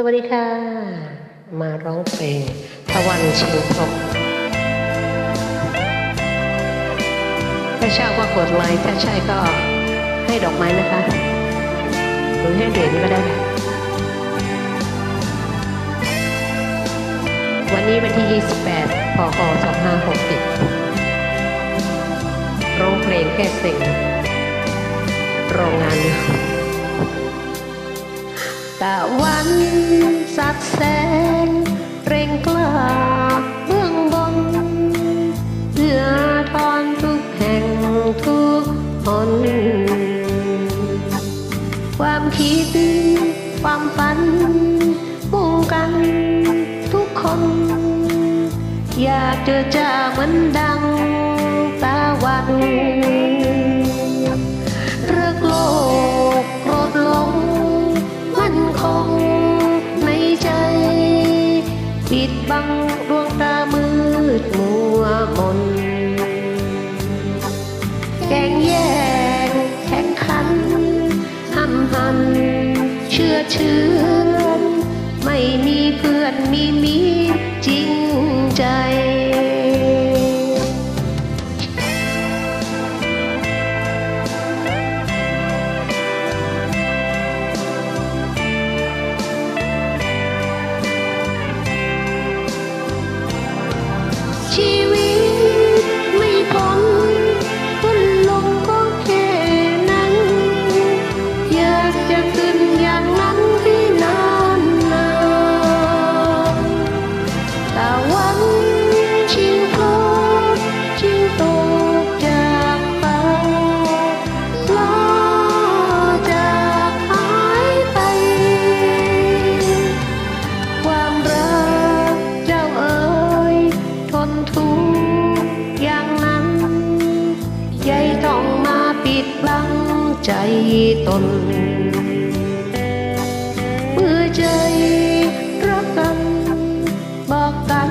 สวัสดีค่ะ มาร้องเพลงตะวันชิงพบถ้าชอบก็กดไลค์ถ้าใช่ก็ให้ดอกไม้นะคะหรือให้เหรียญก็ได้ค่ะวันนี้วันที่ 28พค2560ร้องเพลงแค่สิ่งโรงงานเดียวตะวัน สักแสงเร่งกล้าเบื้องบนเพื่อทอนทุกแห่งทุกหนความคิดความฝันมุ่งกันทุกคน อยากเจอจ้าเหมือนดังตะวัน ดบังดวงตามืดมัวมน แก่งแย่งแข่งขันห้ำหัน เชื่อเชื่อ ปิดบังใจตน เมื่อใจรักกันบอกกัน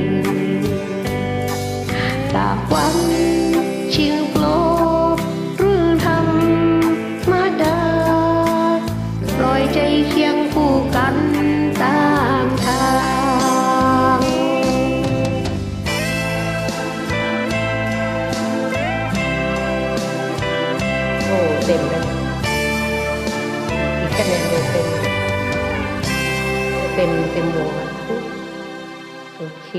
เต็มเลยอีกคะแนนเดียวเต็มเต็มเต็มวงอะโอเค